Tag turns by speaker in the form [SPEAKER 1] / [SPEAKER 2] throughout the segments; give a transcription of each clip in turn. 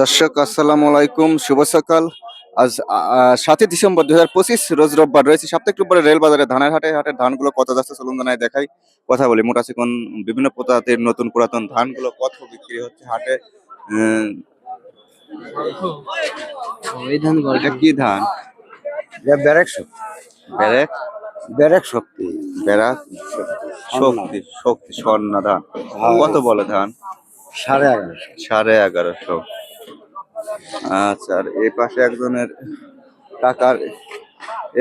[SPEAKER 1] দর্শক আসসালামু আলাইকুম শুভ সকাল। আজ সাতই ডিসেম্বর দুই হাজার পঁচিশ রোজ রোববার রয়েছে সাপ্তাহিক রোববারে রেল বাজারে ধানের হাটে হাটের ধানগুলো কত যাচ্ছে চলুন জানাই দেখাই। কথা বলি মোটা চিকন বিভিন্ন প্রজাতির নতুন পুরাতন ধানগুলো কত বিক্রি হচ্ছে হাটে? এটা কি ধান?
[SPEAKER 2] ব্যারেক শক্তি।
[SPEAKER 1] ব্যারেক?
[SPEAKER 2] ব্যারেক শক্তি।
[SPEAKER 1] বেড়া শক্তি শক্তি স্বর্ণা ধান। কত বলে ধান?
[SPEAKER 2] সাড়ে এগারোশো।
[SPEAKER 1] সাড়ে এগারোশো। আচ্ছা আর এই পাশে একজনের টাকার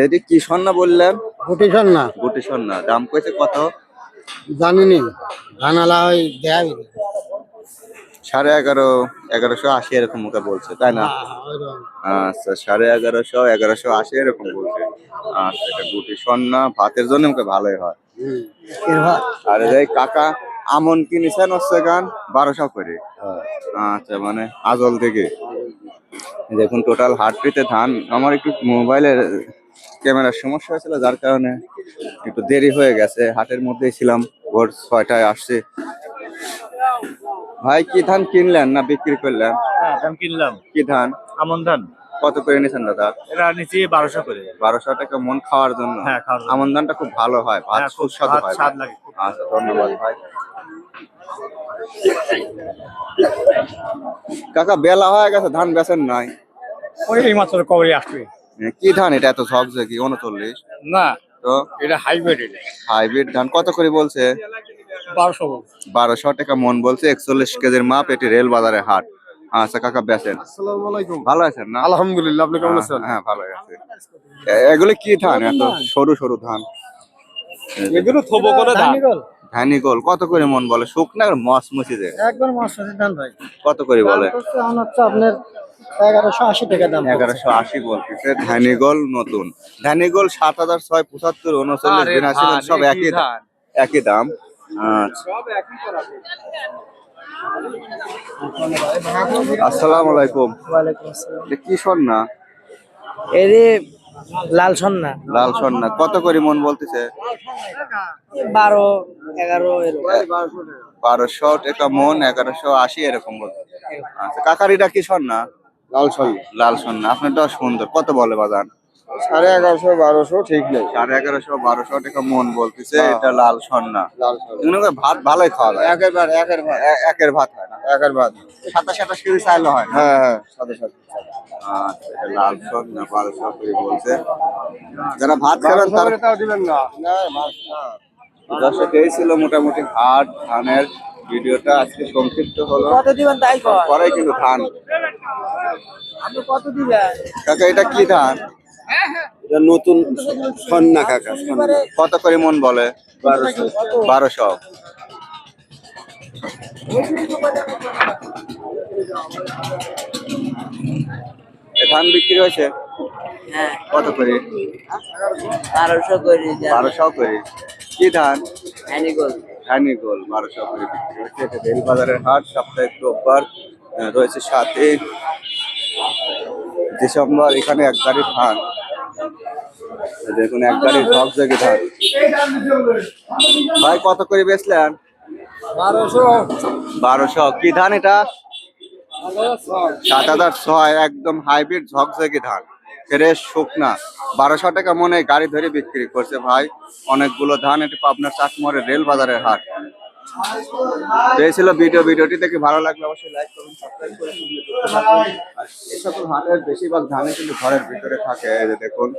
[SPEAKER 1] এটি কি স্বর্ণা বললেন?
[SPEAKER 2] কোটি না
[SPEAKER 1] গুটি স্বর্ণা। দাম কইছে কত?
[SPEAKER 2] জানিনি। ধানালা ওই দেয়
[SPEAKER 1] সাড়ে এগারো এগারোশো আশি এরকম মুখে বলছে তাই না? আচ্ছা সাড়ে এগারোশো এগারোশো আশি এরকম বলছে। আচ্ছা এটা গুটি স্বর্ণা ভাতের জন্য মুখে ভালোই হয়। আর এই কাকা আমন কিনেছেন হচ্ছে গান বারোশো করে। আচ্ছা মানে আজল থেকে। দেখুন টোটাল হাটটিতে ধান। আমার একটু মোবাইলের ক্যামেরার সমস্যা হয়েছিল যার কারণে একটু দেরি হয়ে গেছে। হাটের মধ্যেই ছিলাম ভোর ছয়টায় আসছে। ভাই কি ধান কিনলেন না বিক্রি করলেন?
[SPEAKER 3] হ্যাঁ ধান কিনলাম।
[SPEAKER 1] কি ধান?
[SPEAKER 3] আমন ধান।
[SPEAKER 1] কত করে নিয়েছেন দাদা?
[SPEAKER 3] এটা নিচে বারোশো করে।
[SPEAKER 1] বারোশো টাকা মন খাওয়ার জন্য।
[SPEAKER 3] হ্যাঁ
[SPEAKER 1] আমন ধানটা খুব ভালো হয়
[SPEAKER 3] হ্যাঁ, খুব
[SPEAKER 1] সুস্বাদু হয়। আচ্ছা ধন্যবাদ ভাই। কাকা বেলা হয়ে গেছে ধান বেচেন নাই।
[SPEAKER 3] ওই এই মাত্র কবরে আসবে।
[SPEAKER 1] কি ধান এটা? এত ঝকঝকি উনচল্লিশ?
[SPEAKER 3] না
[SPEAKER 1] তো
[SPEAKER 3] এটা হাইব্রিড
[SPEAKER 1] হাইব্রিড ধান কত করে বলছে?
[SPEAKER 3] বারোশো
[SPEAKER 1] বারোশো টাকা মন বলছে একচল্লিশ কেজির মাপ এটি রেল বাজারে হাট। আচ্ছা কাকা বেচেন। ভালো আছেন না?
[SPEAKER 2] আলহামদুলিল্লাহ আপনি কেমন আছেন?
[SPEAKER 1] হ্যাঁ, হ্যাঁ ভালো আছে। এগুলো কি ধান? এত সরু সরু ধান।
[SPEAKER 3] এগুলো থবো করে ধান।
[SPEAKER 1] ধানি গোল কত করে মন বলে? শুকনা মস মুছিতে
[SPEAKER 2] একবার মাস্টার ধান ভাই।
[SPEAKER 1] কত করে বলে?
[SPEAKER 2] এখন হচ্ছে আপনার এগারোশো আশি টাকা দাম
[SPEAKER 1] এগারোশো আশি বলতেছে ধানি নতুন। ধানি গোল সাত হাজার ছয় পঁচাত্তর উনচল্লিশ
[SPEAKER 3] আরে
[SPEAKER 1] বিরাশি
[SPEAKER 3] ধান,
[SPEAKER 1] সব
[SPEAKER 3] একই
[SPEAKER 1] একই দাম। একই দাম। আচ্ছা। আসসালামু আলাইকুম।
[SPEAKER 2] ওয়ালাইকুম আসসালাম।
[SPEAKER 1] এটা কি স্বর্ণা?
[SPEAKER 2] এরে লাল সন্না।
[SPEAKER 1] লাল স্বর্ণা কত করে মন বলতেছে?
[SPEAKER 2] বারো এগারো
[SPEAKER 1] বারোশো টাকা মন এগারোশো আশি এরকম বলতে আচ্ছা কাকারিটা কি স্বর্ণা
[SPEAKER 2] লাল সন্না।
[SPEAKER 1] লাল স্বর্ণা আপনারটা সুন্দর। কত বলে বাজান
[SPEAKER 2] সাড়ে এগারোশো বারোশো ঠিক নেই।
[SPEAKER 1] সাড়ে এগারোশো বারোশো টাকা মন বলতেছে এটা লাল
[SPEAKER 2] লাল সন্না।
[SPEAKER 1] এগুলো ভাত ভালোই খাওয়া যায়।
[SPEAKER 2] একের ভাত
[SPEAKER 1] একের ভাত হয় না।
[SPEAKER 2] একের ভাত
[SPEAKER 1] সাতাশ সাতাশ কেজি চাইলে হয়
[SPEAKER 2] হ্যাঁ হ্যাঁ সাথে সাথে
[SPEAKER 1] আচ্ছা এটা লাল বলছে। যারা ভাত খাবেন তারা
[SPEAKER 2] তাও দিবেন না। না
[SPEAKER 1] দর্শক এই ছিল মোটামুটি হাট ধানের ভিডিওটা। আজকে সংক্ষিপ্ত হলো।
[SPEAKER 2] কত দিবেন তাই
[SPEAKER 1] পরে কিন্তু ধান।
[SPEAKER 2] আপনি কত দিবেন?
[SPEAKER 1] কাকা এটা কি ধান?
[SPEAKER 2] এটা নতুন সন্না কাকা
[SPEAKER 1] কত করে মন বলে?
[SPEAKER 2] বারোশো।
[SPEAKER 1] বারোশো। ধান বিক্রি হয়েছে?
[SPEAKER 2] হ্যাঁ।
[SPEAKER 1] কত করে?
[SPEAKER 2] বারোশো করে
[SPEAKER 1] বারোশো করে। কি ধান?
[SPEAKER 2] অ্যানিগোল
[SPEAKER 1] ধানি গোল বারোশো করে বিক্রি হচ্ছে এটা রেল বাজারের হাট সাপ্তাহিক রোববার রয়েছে সাথে ডিসেম্বর। এখানে এক গাড়ি ধান। দেখুন এক গাড়ি ঝকঝকে ধান। ভাই কত করে বেচলেন?
[SPEAKER 2] বারোশো।
[SPEAKER 1] কি ধান এটা? সাত হাজার ছয়, একদম হাইব্রিড ঝকঝকে ধান। ফ্রেশ শুকনা। বারোশো টাকা মনে গাড়ি ধরে বিক্রি করছে ভাই। অনেকগুলো ধান এটা আপনার চাটমোড়ের রেল বাজারের হাট। এই ছিল ভিডিও। ভিডিওটি দেখে ভালো লাগলে অবশ্যই লাইক করুন সাবস্ক্রাইব করে এই সকল হাটের বেশিরভাগ ধানই কিন্তু ঘরের ভিতরে থাকে। দেখুন।